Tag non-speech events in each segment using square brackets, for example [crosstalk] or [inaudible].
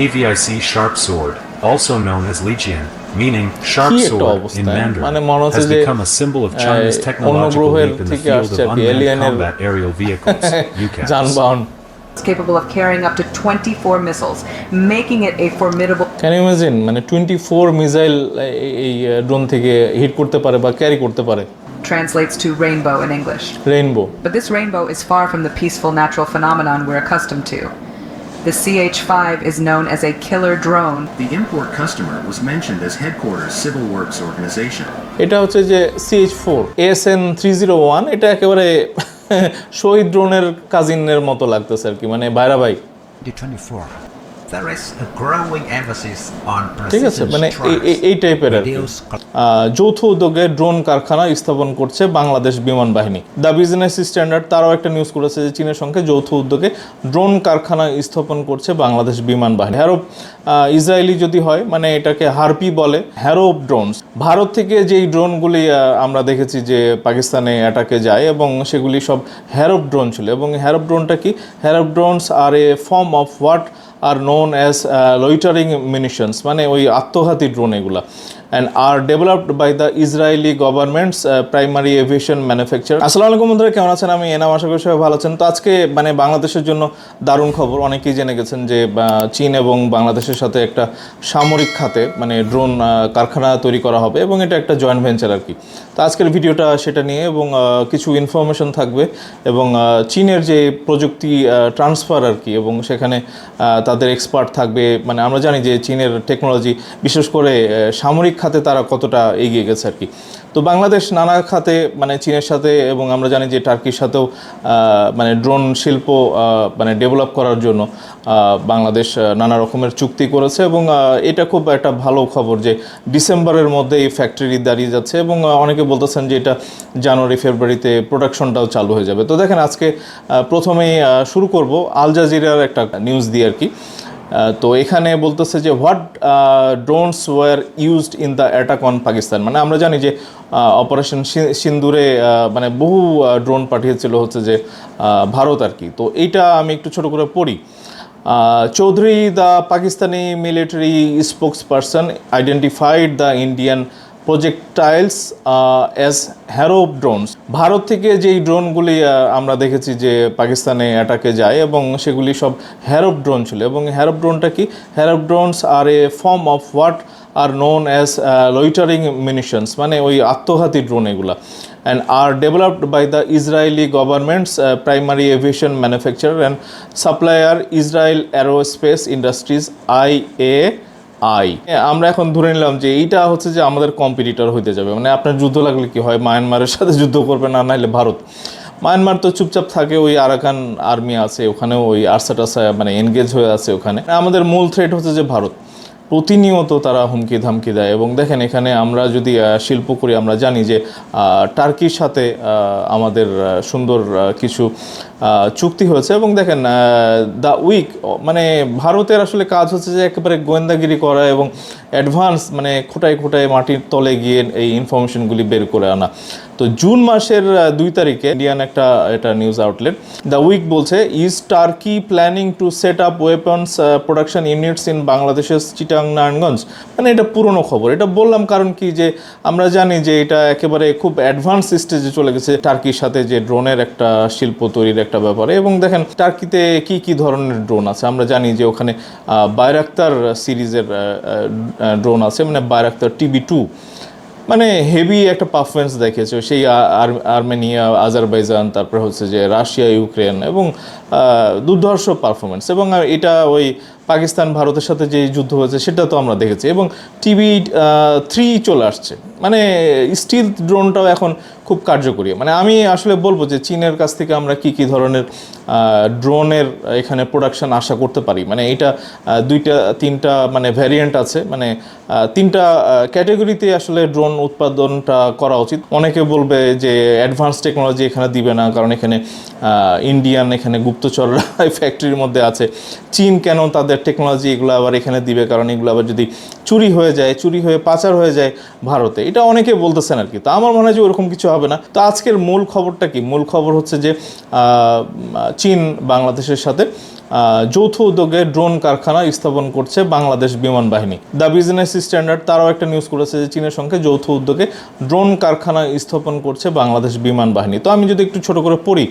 AVIC sharp sword, also known as Lijian, meaning sharp কি একটা sword in অবস্থা Mandarin, মানে মনে হচ্ছে has যে become a symbol of China's ah, technological অন্য গ্রহের leap in the থেকে field আসছে of আর কি unmanned এলিয়েনের combat aerial vehicles, [laughs] UCAVs. যানবাহন It's capable of carrying up to 24 missiles, making it a formidable can imagine মানে twenty four missile এই drone থেকে hit করতে পারে বা ক্যারি করতে পারে translates to rainbow in English. Rainbow But this rainbow is far from the peaceful natural phenomenon we're accustomed to. The CH-5 is known as a killer drone The import customer was mentioned as headquarters Civil Works Organization. এটা হচ্ছে যে CH four S N three zero one এটা একেবারে শহীদ ড্রোনের কাজিনের মতো লাগতেছে আর কি মানে বাইরা ভাই 2024, there is a growing emphasis on ঠিক আছে মানে এই- টাইপের আর যৌথ উদ্যোগে ড্রোন কারখানা স্থাপন করছে বাংলাদেশ বিমান বাহিনী। দ্য বিজনেস স্ট্যান্ডার্ড তারাও একটা নিউজ করেছে যে চীনের সঙ্গে যৌথ উদ্যোগে ড্রোন কারখানা স্থাপন করছে বাংলাদেশ বিমান বাহিনী। হ্যারো ইসরায়েলি যদি হয় মানে এটাকে হারপি বলে হ্যারো ড্রোনস ভারত থেকে যেই ড্রোনগুলি আমরা দেখেছি যে পাকিস্তানে অ্যাটাকে যায় এবং সেগুলি সব হ্যারোপ ড্রোন ছিল। এবং হ্যারোপ ড্রোনটা কি? Harop drones are a form of what are known as loitering munitions মানে ওই আত্মঘাতী ড্রোন এগুলা। And are developed by the Israeli government's primary aviation manufacture আসসালামু আলাইকুম বন্ধুরা, কেমন আছেন? আমি এনাম, আশা করি সবাই ভালো আছেন। তো আজকে মানে বাংলাদেশের জন্য দারুণ খবর। অনেকেই জেনে গেছেন যে চীন এবং বাংলাদেশের সাথে একটা সামরিক খাতে মানে ড্রোন কারখানা তৈরি করা হবে এবং এটা একটা জয়েন্ট ভেঞ্চার আর কি তো আজকের ভিডিওটা সেটা নিয়ে এবং কিছু ইনফরমেশন থাকবে এবং চীনের যে প্রযুক্তি ট্রান্সফার আর কি এবং সেখানে তাদের এক্সপার্ট থাকবে। মানে আমরা জানি যে চীনের টেকনোলজি বিশেষ করে সামরিক খাতে তারা কতটা এগিয়ে গেছে আর কি। তো বাংলাদেশ নানা খাতে মানে চীনের সাথে এবং আমরা জানি যে টার্কির সাথেও মানে ড্রোন শিল্প মানে ডেভেলপ করার জন্য বাংলাদেশ নানা রকমের চুক্তি করেছে এবং এটা খুব একটা ভালো খবর যে ডিসেম্বরের মধ্যে এই ফ্যাক্টরি দাঁড়িয়ে যাচ্ছে এবং অনেকে বলতেছেন যে এটা জানুয়ারি, ফেব্রুয়ারিতে প্রোডাকশনটাও চালু হয়ে যাবে। তো দেখেন আজকে প্রথমেই শুরু করব আল জাজিরার একটা নিউজ দিয়ে আর কি। তো এখানে বলতেছে যে what drones were used in the attack on Pakistan মানে আমরা জানি যে অপারেশন সিন্দুরে মানে বহু ড্রোন পাঠিয়েছিল হচ্ছে যে ভারত আর কি। তো এইটা আমি একটু ছোট করে পড়ি। Chowdhury the Pakistani military spokesperson identified the Indian uh, as Harop drones Bharat থেকে যেই ড্রোনগুলি আমরা দেখেছি যে পাকিস্তানে অ্যাটাকে যায় এবং সেগুলি সব হ্যারোপ ড্রোন ছিল এবং হ্যারোপ ড্রোনটা কি? Harop drones are a form of what are known as loitering munitions মানে ওই আত্মঘাতী ড্রোন এগুলা। And are developed by the Israeli government's primary aviation manufacture and supplier Israel aerospace industries I A I. আমরা এখন ধরে নিলাম যে এইটা হচ্ছে যে আমাদের কম্পিটিটর হইতে যাবে। মানে আপনার যুদ্ধ লাগলে কি হয়? মায়ানমারের সাথে যুদ্ধ করবে না? নাহলে ভারত। মায়ানমার তো চুপচাপ থাকে, ওই আরাকান আর্মি আছে, ওখানেও ওই আরসা টাসা মানে এনগেজ হয়ে আছে ওখানে। আমাদের মূল থ্রেট হচ্ছে যে ভারত। প্রতিনিয়ত তারা হুমকি ধামকি দেয় এবং দেখেন এখানে আমরা যদি শিল্প করি, আমরা জানি যে টার্কির সাথে আমাদের সুন্দর কিছু চুক্তি হয়েছে এবং দেখেন দ্য উইক মানে ভারতের আসলে কাজ হচ্ছে যে একেবারে গোয়েন্দাগিরি করা এবং অ্যাডভান্স মানে খোটায় খোটায় মাটির তলে গিয়ে এই ইনফরমেশনগুলি বের করে আনা। তো জুন মাসের দুই তারিখে ইন্ডিয়ান একটা, এটা নিউজ আউটলেট দ্য উইক বলছে is Turkey planning to set up weapons production units in বাংলাদেশের চিটাং নারায়ণগঞ্জ মানে এটা পুরনো খবর। এটা বললাম কারণ কি যে আমরা জানি যে এটা একেবারে খুব অ্যাডভান্স স্টেজে চলে গেছে। টার্কির সাথে যে ড্রোনের একটা শিল্প তৈরির একটা ব্যাপারে এবং দেখেন টার্কিতে কি কি ধরনের ড্রোন আছে? আমরা জানি যে ওখানে বায়রাক্তার সিরিজের ড্রোন আছে মানে বায়রাক্তার টিবি টু। মানে হেভি একটা পারফরমেন্স দেখেছে সেই আর্মেনিয়া, আজারবাইজান, তারপরে হচ্ছে যে রাশিয়া, ইউক্রেন এবং দুর্ধর্ষ পারফরমেন্স এবং এটা ওই পাকিস্তান, ভারতের সাথে যে যুদ্ধ হয়েছে, সেটা তো আমরা দেখেছি। এবং টিভি থ্রি চলে আসছে। মানে স্টিল ড্রোনটাও এখন খুব কার্যকরী। মানে আমি আসলে বলব যে, চীনের কাছ থেকে আমরা কি কি ধরনের ড্রোনের এখানে প্রোডাকশন আশা করতে পারি? মানে এটা দুইটা, তিনটা মানে ভ্যারিয়েন্ট আছে। মানে তিনটা ক্যাটাগরিতে আসলে ড্রোন উৎপাদনটা করা উচিত। অনেকে বলবে যে অ্যাডভান্স টেকনোলজি এখানে দিবে না, কারণ এখানে ইন্ডিয়ান এখানে গুপ্তচররা [laughs] ফ্যাক্টরির মধ্যে আছে। চীন কেন তাদের টেকনোলজি এগুলো আবার এখানে দিবে, কারণ এগুলো আবার যদি চুরি হয়ে যায়, চুরি হয়ে পাচার হয়ে যায় ভারতে, এটা অনেকে বলতেছেন আর কি তো আমার মনে হয় যে ওরকম কিছু হবে না। তো আজকের মূল খবরটা কি? মূল খবর হচ্ছে যে চীন বাংলাদেশের সাথে যৌথ উদ্যোগে ড্রোন কারখানা স্থাপন করছে বাংলাদেশ বিমান বাহিনী। দ্য বিজনেস স্ট্যান্ডার্ড, তারাও একটা নিউজ করেছে যে চীনের সঙ্গে যৌথ উদ্যোগে ড্রোন কারখানা স্থাপন করছে বাংলাদেশ বিমান বাহিনী। তো আমি যদি একটু ছোট করে পড়ি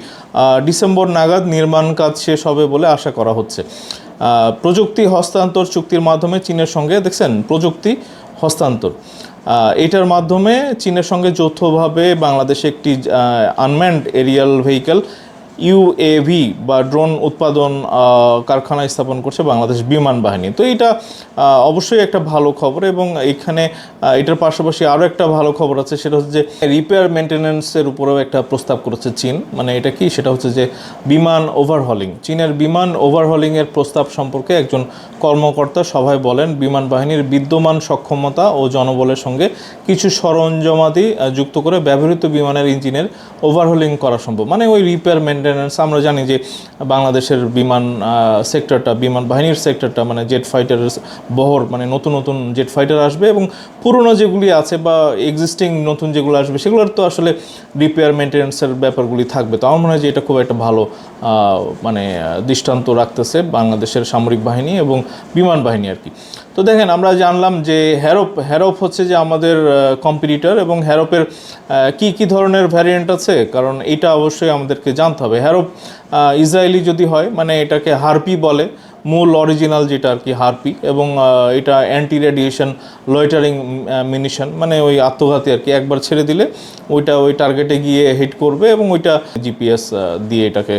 ডিসেম্বর নাগাদ নির্মাণ কাজ শেষ হবে বলে আশা করা হচ্ছে। প্রযুক্তি হস্তান্তর চুক্তির মাধ্যমে চীনের সঙ্গে, দেখছেন, প্রযুক্তি হস্তান্তর। এটার মাধ্যমে চীনের সঙ্গে যৌথভাবে বাংলাদেশে একটি আনম্যান্ড এরিয়াল ভেহিক্যাল ইউএভি বা ড্রোন উৎপাদন কারখানা স্থাপন করছে বাংলাদেশ বিমান বাহিনী। তো এটা অবশ্যই একটা ভালো খবর এবং এখানে এটার পাশাপাশি আরও একটা ভালো খবর আছে, সেটা হচ্ছে যে রিপেয়ার মেনটেন্যান্সের উপরেও একটা প্রস্তাব করেছে চীন। মানে এটা কি? সেটা হচ্ছে যে বিমান ওভারহলিং চীনের বিমান ওভারহলিংয়ের প্রস্তাব সম্পর্কে একজন কর্মকর্তা সভায় বলেন, বিমান বাহিনীর বিদ্যমান সক্ষমতা ও জনবলের সঙ্গে কিছু সরঞ্জামাদি যুক্ত করে ব্যবহৃত বিমানের ইঞ্জিনের ওভারহলিং করা সম্ভব। মানে ওই রিপেয়ার মেনটেন্যান্স আমরা জানি যে বাংলাদেশের বিমান সেক্টরটা বিমান বাহিনীর সেক্টরটা মানে জেট ফাইটারের বহর মানে নতুন নতুন জেট ফাইটার আসবে এবং পুরনো যেগুলি আছে বা এক্সিস্টিং নতুন যেগুলো আসবে, সেগুলোর তো আসলে রিপেয়ার মেনটেন্যান্সের ব্যাপারগুলি থাকবে। তো আমার মনে হয় যে এটা খুব একটা ভালো মানে দৃষ্টান্ত রাখতেছে বাংলাদেশের সামরিক বাহিনী এবং বিমান বাহিনী আর কি। তো দেখেন, আমরা জানলাম যে হ্যারোপ হ্যারোপ হচ্ছে যে আমাদের কম্পিটিটর এবং হ্যারোপের কি কি ধরনের ভ্যারিয়েন্ট আছে? কারণ এটা অবশ্যই আমাদেরকে জানতে হবে। হ্যারোপ ইসরায়েলি যদি হয় মানে এটাকে হারপি বলে, মূল অরিজিনাল যেটা আর কি হারপি এবং এটা অ্যান্টি রেডিয়েশন লয়টারিং মিনিশন মানে ওই আত্মঘাতী আর কি, একবার ছেড়ে দিলে ওইটা ওই টার্গেটে গিয়ে হিট করবে এবং ওইটা জিপিএস দিয়ে এটাকে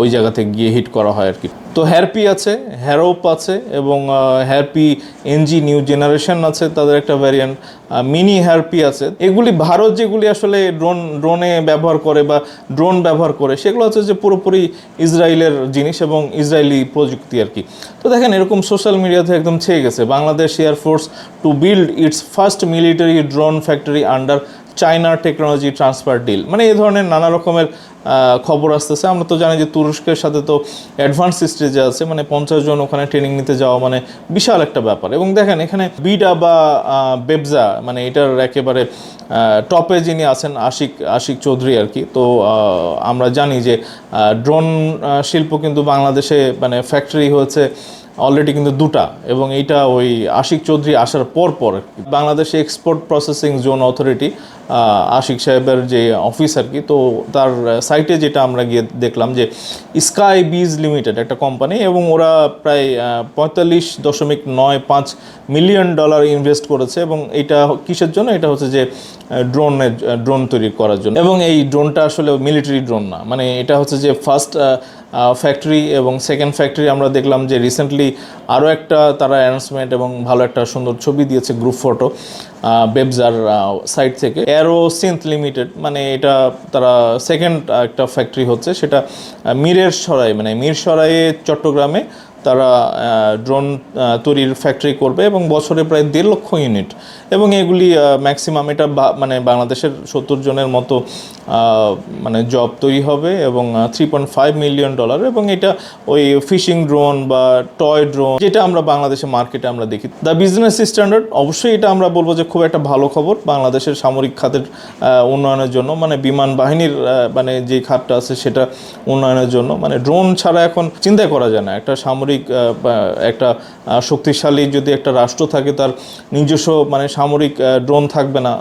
ওই জায়গাতে গিয়ে হিট করা হয় আর কি। তো হ্যারপি আছে, হ্যারোপ আছে এবং হ্যারপি এনজি নিউ জেনারেশন আছে, তাদের একটা ভ্যারিয়েন্ট মিনি হ্যারপি আছে। এগুলি ভারত যেগুলি আসলে ড্রোন ড্রোনে ব্যবহার করে বা ড্রোন ব্যবহার করে, সেগুলো হচ্ছে যে পুরোপুরি ইসরায়েলের জিনিস এবং ইসরায়েলি প্রযুক্তি আর কি। তো দেখেন এরকম সোশ্যাল মিডিয়াতে একদম ছেয়ে গেছে। Bangladesh air force to build its first military drone factory under China technology transfer deal মানে এই ধরনের নানা রকমের খবর আসতেছে। আমরা তো জানি যে তুরস্কের সাথে তো অ্যাডভান্স স্টেজে আছে। মানে পঞ্চাশ জন ওখানে ট্রেনিং নিতে যাওয়া মানে বিশাল একটা ব্যাপার। এবং দেখেন, এখানে বিডা বা বেবজা মানে এটার একেবারে টপে যিনি আছেন আশিক আশিক চৌধুরী আর কি। তো আমরা জানি যে ড্রোন শিল্প কিন্তু বাংলাদেশে মানে ফ্যাক্টরি হয়েছে অলরেডি কিন্তু দুটা, এবং এইটা ওই আশিক চৌধুরী আসার পর পর বাংলাদেশে export processing zone authority Ashiq সাহেবের যে অফিস আর কি, তো তার সাইটে যেটা আমরা গিয়ে দেখলাম যে স্কাই বিজ লিমিটেড একটা কোম্পানি এবং ওরা প্রায় পঁয়তাল্লিশ দশমিক নয় পাঁচ মিলিয়ন ডলার ইনভেস্ট করেছে, এবং এটা কিসের জন্য? এটা হচ্ছে যে ড্রোনের ড্রোন তৈরি করার জন্য। এবং এই ড্রোনটা আসলে মিলিটারি ড্রোন না মানে এটা হচ্ছে যে ফার্স্ট ফ্যাক্টরি এবং সেকেন্ড ফ্যাক্টরি আমরা দেখলাম যে রিসেন্টলি আরও একটা তারা অ্যানাউন্সমেন্ট এবং ভালো একটা সুন্দর ছবি দিয়েছে গ্রুপ ফটো বেবজার সাইট থেকে। অ্যারো সিন্থ লিমিটেড মানে এটা তারা সেকেন্ড একটা ফ্যাক্টরি হচ্ছে, সেটা মিরের সরাই মানে মির সরাইয়ে চট্টগ্রামে তারা ড্রোন তৈরির ফ্যাক্টরি করবে এবং বছরে প্রায় দেড় লক্ষ ইউনিট এবং এগুলি ম্যাক্সিমাম এটা মানে বাংলাদেশের সত্তর জনের মতো মানে জব তৈরি হবে এবং three point five million dollar এবং এটা ওই ফিশিং ড্রোন বা টয় ড্রোন যেটা আমরা বাংলাদেশের মার্কেটে আমরা দেখি। দ্য বিজনেস স্ট্যান্ডার্ড অবশ্যই এটা আমরা বলব যে খুব একটা ভালো খবর বাংলাদেশের সামরিক খাতের উন্নয়নের জন্য। মানে বিমান বাহিনীর মানে যে খাতটা আছে সেটা উন্নয়নের জন্য। মানে ড্রোন ছাড়া এখন চিন্তা করা যায় না। একটা সামরিক একটা শক্তিশালী যদি একটা রাষ্ট্র থাকে, তার নিজস্ব মানে সামরিক ড্রোন থাকবে না,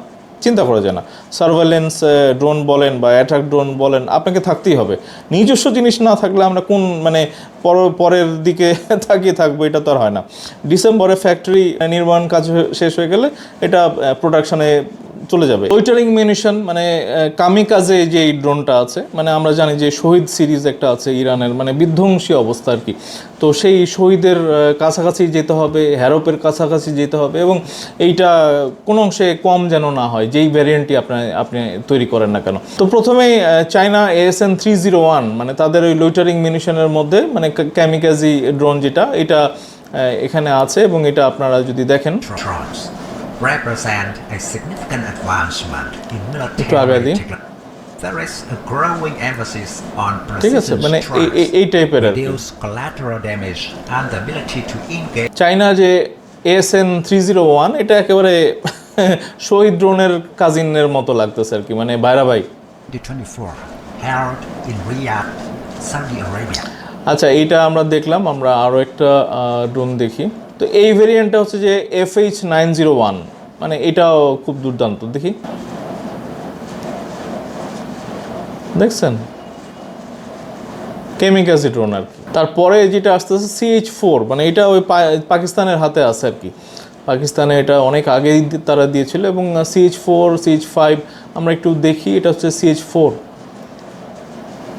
চিন্তা করা যায় না। সার্ভেলেন্স ড্রোন বলেন বা অ্যাটাক ড্রোন বলেন, আপনাকে থাকতেই হবে। নিজস্ব জিনিস না থাকলে আমরা কোন মানে পর, পরের দিকে [laughs] তাকিয়ে থাকব, এটা তো আর হয় না। ডিসেম্বরে ফ্যাক্টরি নির্মাণ কাজ শেষ হয়ে গেলে এটা প্রোডাকশনে চলে যাবে। ওইটারিং মিউনিশন মানে কামি কাজে যে এই ড্রোনটা আছে মানে আমরা জানি যে শহীদ সিরিজ একটা আছে ইরানের মানে বিধ্বংসী অবস্থা আর কি। তো সেই শহীদের কাছাকাছি যেতে হবে হ্যারোপের কাছাকাছি যেতে হবে এবং এইটা কোনো অংশে কম যেন না হয়, যেই ভ্যারিয়েন্টই আপনি আপনি তৈরি করেন না কেন। তো প্রথমেই China ASN three zero one মানে তাদের ওই লোইটারিং মিউনিশনের মধ্যে মানে ক্যামিকাজি ড্রোন যেটা এটা এখানে আছে এবং এটা আপনারা যদি দেখেন। মানে চাইনা যে S N three zero one এটা একেবারে [laughs] শহীদ ড্রোনের কাজিনের মতো লাগতেছে আর কি। মানে বাইরা ভাই। আচ্ছা এইটা আমরা দেখলাম, আমরা আরও একটা ড্রোন দেখি। তো এই ভেরিয়েন্টটা হচ্ছে যে F H nine zero one মানে এটাও খুব দুর্দান্ত, দেখি। দেখছেন? কেমিক্যাসি ড্রোন আর কি। তারপরে যেটা আসতেছে সিএইচ ফোর মানে এটা ওই পাকিস্তানের হাতে আছে আর কি। পাকিস্তানে এটা অনেক আগেই তারা দিয়েছিল এবং সিএইচ ফোর সিএইচ ফাইভ আমরা একটু দেখি, এটা হচ্ছে সিএইচ ফোর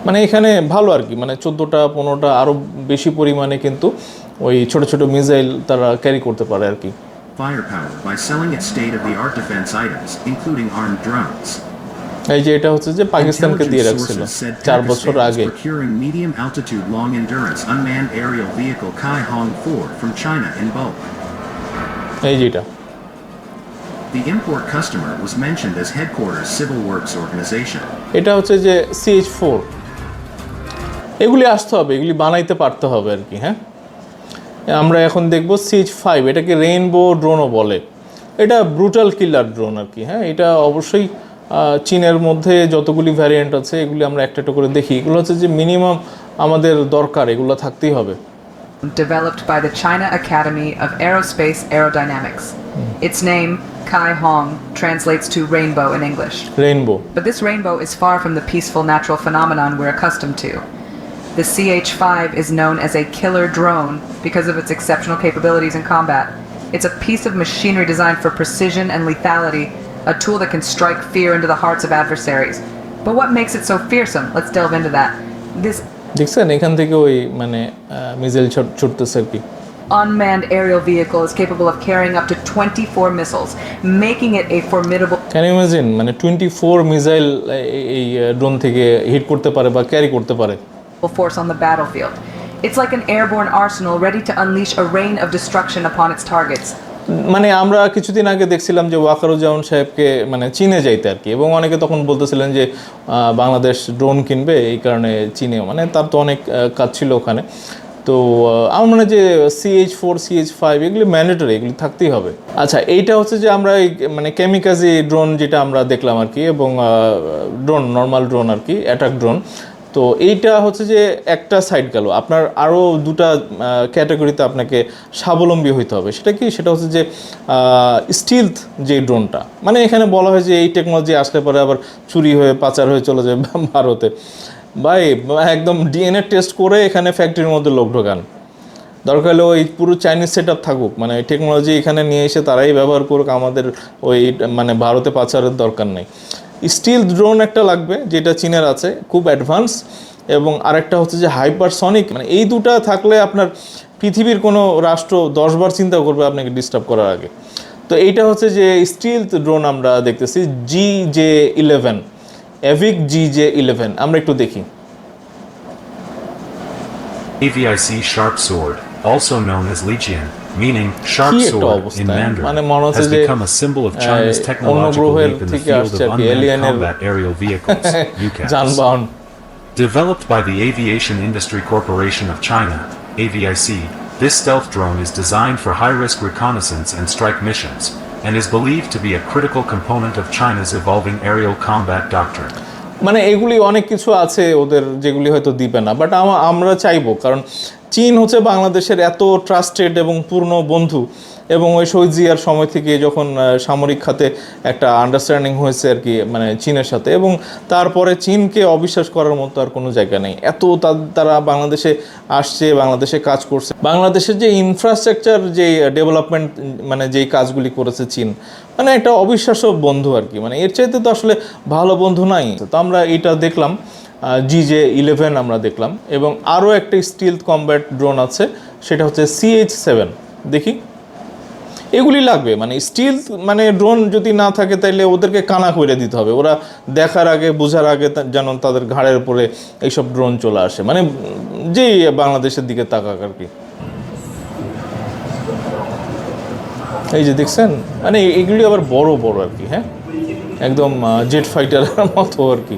মানে এখানে ভালো আর কি মানে চোদ্দোটা পনেরোটা আরও বেশি পরিমাণে কিন্তু ওই ছোট ছোট মিসাইল তারা ক্যারি করতে পারে আর কি। এই যে এটা হচ্ছে যে পাকিস্তানকে দিয়ে রাখছিল চার বছর আগে। এই যেটা The import customer was mentioned as headquarters civil works organization. It out says CH4. এগুলি আসতে হবে এগুলি বানাইতে পারতে হবে আর কি হ্যাঁ আমরা এখন দেখব সিএইচ ফাইভ এটাকে রেইনবো ড্রোনও বলে এটা ব্রুটাল কিলার ড্রোন আর কি হ্যাঁ এটা অবশ্যই চীনের মধ্যে যতগুলি ভ্যারিয়েন্ট আছে এগুলি আমরা একটা একটা করে দেখি এগুলো হচ্ছে যে মিনিমাম আমাদের দরকার এগুলো থাকতেই হবে developed by the China Academy of Aerospace Aerodynamics. Its name, Kai Hong, translates to rainbow in English. Rainbow But this rainbow is far from the peaceful natural phenomenon we're accustomed to. The CH 5 is known as a killer drone because of its exceptional capabilities in combat. It's a piece of machinery designed for precision and lethality, a tool that can strike fear into the hearts of adversaries. But what makes it so fearsome? Let's delve into that. This দেখছেন এখান থেকে ওই মানে missile ছুটতেছে আর কি unmanned aerial vehicle is capable of carrying up to 24 missiles, making it a formidable can imagine মানে twenty four missile এই drone থেকে hit করতে পারে বা ক্যারি করতে পারে force on the battlefield. It's like an airborne arsenal ready to unleash a rain of destruction upon its targets. মানে আমরা কিছুদিন আগে দেখছিলাম যে ওয়াকারুজ্জামান সাহেবকে মানে চীনে যাইতে আর কি এবং অনেকে তখন বলতেছিলেন যে বাংলাদেশ ড্রোন কিনবে, এই কারণে চীনে মানে তার তো অনেক কাজ ছিল ওখানে তো আমার মনে হয় যে সিএইচ ফোর সিএইচ ফাইভ এগুলি ম্যান্ডেটরি এগুলি থাকতেই হবে আচ্ছা এইটা হচ্ছে যে আমরা এই মানে কেমিকাজি ড্রোন যেটা আমরা দেখলাম আর কি, এবং ড্রোন নর্মাল ড্রোন আর কি অ্যাটাক ড্রোন তো এইটা হচ্ছে যে একটা সাইড গেল। আপনার আরও দুটা ক্যাটাগরিতে আপনাকে স্বাবলম্বী হইতে হবে। সেটা কি? সেটা হচ্ছে যে স্টিলথ যে ড্রোনটা মানে এখানে বলা হয় যে এই টেকনোলজি আসলে পরে আবার চুরি হয়ে, পাচার হয়ে চলে যাবে [laughs] ভারতে। ভাই, একদম ডিএনএ টেস্ট করে এখানে ফ্যাক্টরির মধ্যে লোক ঢোকান। দরকার হলে ওই পুরো চাইনিজ সেট আপ থাকুক। মানে টেকনোলজি এখানে নিয়ে এসে তারাই ব্যবহার করুক। আমাদের ওই মানে ভারতে পাচারের দরকার নেই। স্টিল ড্রোন একটা লাগবে যেটা চীনের আছে খুব অ্যাডভান্স এবং আরেকটা হচ্ছে যে হাইপারসনিক মানে এই দুটা থাকলে আপনার পৃথিবীর কোনো রাষ্ট্র দশবার চিন্তা করবে আপনাকে ডিস্টার্ব করার আগে। তো এইটা হচ্ছে যে স্টিল ড্রোন আমরা দেখতেছি G J eleven AVIC G J eleven আমরা একটু দেখি। AVIC Sharp Sword, also known as Lijian, meaning sharp কি একটা sword in অবস্থা, Mandarin, মানে মনে হচ্ছে has যে, become a symbol of China's ah, technological অন্য গ্রহের leap in the থেকে field আসছে of আর কি, unmanned alien-এর- combat aerial vehicles, [laughs] UCAVs. যানবাহন Developed by the Aviation Industry Corporation of China, AVIC, this stealth drone is designed for high-risk reconnaissance and strike missions, and is believed to be a critical component of China's evolving aerial combat doctrine. মানে এগুলি অনেক কিছু আছে ওদের যেগুলি হয়তো দিবে না বাট আমরা চাইবো কারণ চীন হচ্ছে বাংলাদেশের এত ট্রাস্টেড এবং পূর্ণ বন্ধু। এবং ওই শহীদ জিয়ার সময় থেকে যখন সামরিক খাতে একটা আন্ডারস্ট্যান্ডিং হয়েছে আর কি মানে চীনের সাথে। এবং তারপরে চীনকে অবিশ্বাস করার মতো আর কোনো জায়গা নেই। এত তারা বাংলাদেশে আসছে, বাংলাদেশে কাজ করছে। বাংলাদেশের যে ইনফ্রাস্ট্রাকচার যে ডেভেলপমেন্ট মানে যেই কাজগুলি করেছে চীন মানে একটা অবিশ্বাস্য বন্ধু আর কি। মানে এর চাইতে তো আসলে ভালো বন্ধু নাই। তো আমরা এটা দেখলাম। জি জে ইলেভেন আমরা দেখলাম। এবং আরও একটা স্টিল কম্ব্যাট ড্রোন আছে, সেটা হচ্ছে সিএইচ সেভেন দেখি। এগুলি লাগবে মানে স্টিল মানে ড্রোন যদি না থাকে তাইলে ওদেরকে কানা করে দিতে হবে। ওরা দেখার আগে, বোঝার আগে যেন তাদের ঘাড়ের উপরে এইসব ড্রোন চলে আসে। মানে যেই বাংলাদেশের দিকে তাকাক আর কি। এই যে দেখছেন? মানে এগুলি আবার বড় বড় আর কি হ্যাঁ? একদম জেট ফাইটারের মতো আর কি।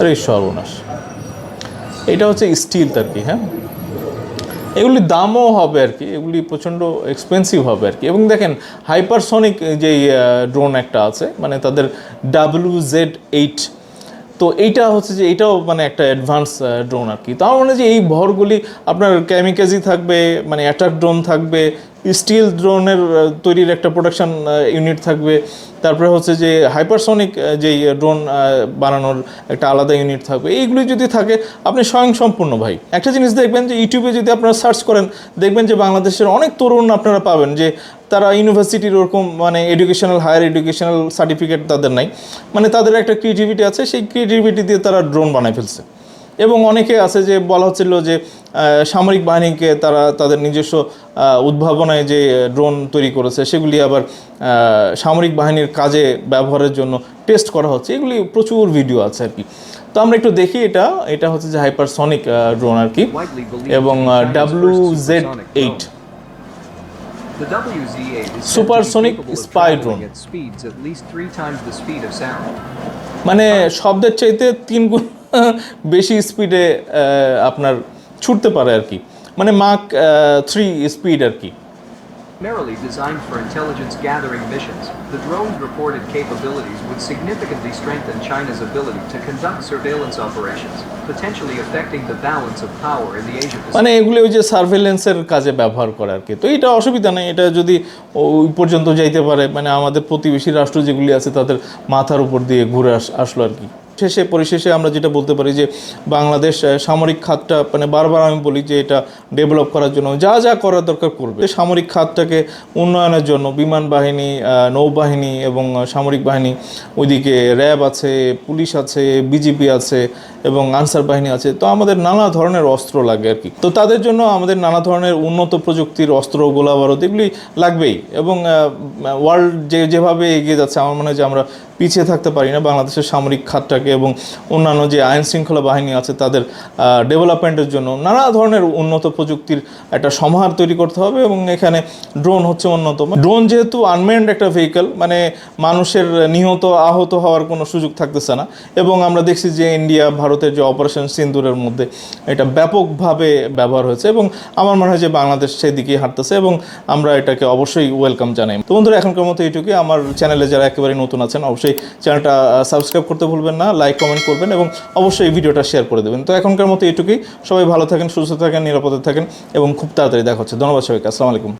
আরে সর্বনাশ। এটা হচ্ছে স্টিল আর কি হ্যাঁ? এগুলি দামও হবে আর কি, এগুলি প্রচণ্ড এক্সপেন্সিভ হবে আর কি। এবং দেখেন হাইপারসনিক যেই ড্রোন একটা আছে মানে তাদের ডাব্লিউ জেড এইট তো এইটা হচ্ছে যে এটাও মানে একটা অ্যাডভান্স ড্রোন আর কি। তার মানে যে এই ভরগুলি আপনার ক্যামিকাজি থাকবে মানে অ্যাটাক ড্রোন থাকবে স্টিল ড্রোনের তৈরির একটা প্রোডাকশন ইউনিট থাকবে। তারপরে হচ্ছে যে হাইপারসনিক যেই ড্রোন বানানোর একটা আলাদা ইউনিট থাকবে। এইগুলি যদি থাকে, আপনি স্বয়ংসম্পূর্ণ ভাই। একটা জিনিস দেখবেন যে ইউটিউবে যদি আপনারা সার্চ করেন, দেখবেন যে বাংলাদেশের অনেক তরুণ আপনারা পাবেন যে তারা ইউনিভার্সিটির ওরকম মানে এডুকেশনাল হায়ার এডুকেশনাল সার্টিফিকেট তাদের নাই। মানে তাদের একটা ক্রিয়েটিভিটি আছে, সেই ক্রিয়েটিভিটি দিয়ে তারা ড্রোন বানায় ফেলছে। এবং অনেকে আছে যে বলা হচ্ছিল যে সামরিক বাহিনীকে তারা তাদের নিজস্ব উদ্ভাবনায় যে ড্রোন তৈরি করেছে সেগুলি আবার সামরিক বাহিনীর কাজে ব্যবহারের জন্য টেস্ট করা হচ্ছে এগুলি প্রচুর ভিডিও আছে আর কি তো আমরা একটু দেখি এটা এটা হচ্ছে যে হাইপারসনিক ড্রোন আর কি এবং W Z eight drone. The WZ-8 is said Supersonic to be capable of spy traveling drone. at speeds at least three times the speed of sound. মানে শব্দের চাইতে তিন গুণ বেশি স্পিডে আপনার ছুটতে পারে আর কি মানে মাক থ্রি স্পিড আর কি Primarily designed for intelligence gathering missions, the drone's reported capabilities would significantly strengthen China's ability to conduct surveillance operations, potentially affecting the balance of power in the Asia Pacific. মানে এগুলো ওই যে সার্ভেলেন্সের কাজে ব্যবহার করে আর কি তো এটা অসুবিধা নেই এটা যদি ওই পর্যন্ত যাইতে পারে মানে আমাদের প্রতিবেশী রাষ্ট্র যেগুলি আছে তাদের মাথার উপর দিয়ে ঘুরে আসলো আর কি শেষে, পরিশেষে আমরা যেটা বলতে পারি যে বাংলাদেশ সামরিক খাতটা মানে বারবার আমি বলি যে এটা ডেভেলপ করার জন্য, যা যা করার দরকার করবে। সামরিক খাতটাকে উন্নয়নের জন্য বিমান বাহিনী নৌবাহিনী এবং সামরিক বাহিনী, ওইদিকে র্যাব আছে, পুলিশ আছে, বিজিপি আছে এবং আনসার বাহিনী আছে, তো আমাদের নানা ধরনের অস্ত্র লাগে আর কি। তো তাদের জন্য আমাদের নানা ধরনের উন্নত প্রযুক্তির অস্ত্র গোলা বারুদ এগুলি লাগবেই। এবং ওয়ার্ল্ড যে, যেভাবে এগিয়ে যাচ্ছে, আমার মনে হয় যে আমরা পিছিয়ে থাকতে পারি না। বাংলাদেশের সামরিক খাতটাকে এবং অন্যান্য যে আইন শৃঙ্খলা বাহিনী আছে, তাদের ডেভেলপমেন্টের জন্য নানা ধরনের উন্নত প্রযুক্তির একটা সমাহার তৈরি করতে হবে। এবং এখানে ড্রোন হচ্ছে অন্যতম। ড্রোন যেহেতু আনমেন্ড একটা ভেহিকেল মানে মানুষের নিহত, আহত হওয়ার কোনো সুযোগ থাকতেছে না। এবং আমরা দেখছি যে ইন্ডিয়া ভারতের যে অপারেশন সিন্দুরের মধ্যে এটা ব্যাপকভাবে ব্যবহার হয়েছে এবং আমার মনে হয় যে বাংলাদেশ সেদিকেই হাঁটতেছে এবং আমরা এটাকে অবশ্যই ওয়েলকাম জানাই। তো বন্ধুরা, এখনকার মতো এইটুকুই। আমার চ্যানেলে যারা একেবারে নতুন আছেন, অবশ্যই চ্যানেলটা সাবস্ক্রাইব করতে ভুলবেন না লাইক কমেন্ট করবেন এবং অবশ্যই ভিডিওটা শেয়ার করে দেবেন। তো এখনকার মতো এইটুকুই। সবাই ভালো থাকেন, সুস্থ থাকেন, নিরাপদে থাকেন এবং খুব তাড়াতাড়ি দেখা হচ্ছে। ধন্যবাদ সবাইকে। আসসালামু আলাইকুম।